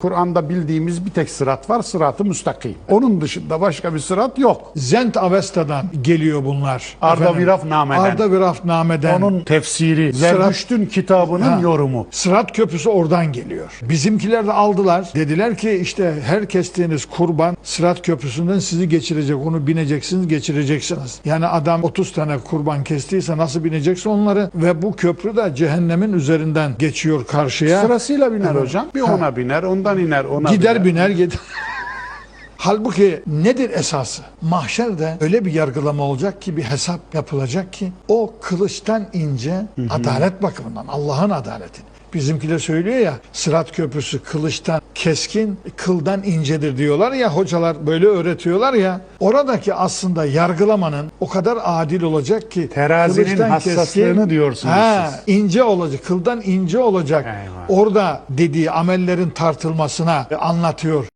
Kur'an'da bildiğimiz bir tek sırat var, sırat-ı müstakim. Onun dışında başka bir sırat yok. Zent Avesta'dan geliyor bunlar. Arda Viraf Name'den. Arda Viraf Name'den. Onun tefsiri, Zerdüşt'ün kitabının Ha. yorumu. Sırat köprüsü oradan geliyor. Bizimkiler de aldılar. Dediler ki işte her kestiğiniz kurban Sırat köprüsünden sizi geçirecek. Onu bineceksiniz, geçireceksiniz. Yani adam 30 tane kurban kestiyse nasıl binecekse onları ve bu köprü de cehennemin üzerinden geçiyor karşıya. Sırasıyla biner hocam. Bir ona biner, ondan iner, ona Gider biner gider. Halbuki nedir esası? Mahşerde öyle bir yargılama olacak ki bir hesap yapılacak ki o kılıçtan ince adalet bakımından Allah'ın adaleti. Bizimkiler söylüyor ya Sırat Köprüsü kılıçtan keskin, kıldan incedir diyorlar ya hocalar böyle öğretiyorlar ya. Oradaki aslında yargılamanın o kadar adil olacak ki Terazinin hassaslığını diyorsunuz Ha, siz. ince olacak, kıldan ince olacak. Eyvah. Orada dediği amellerin tartılmasına anlatıyor.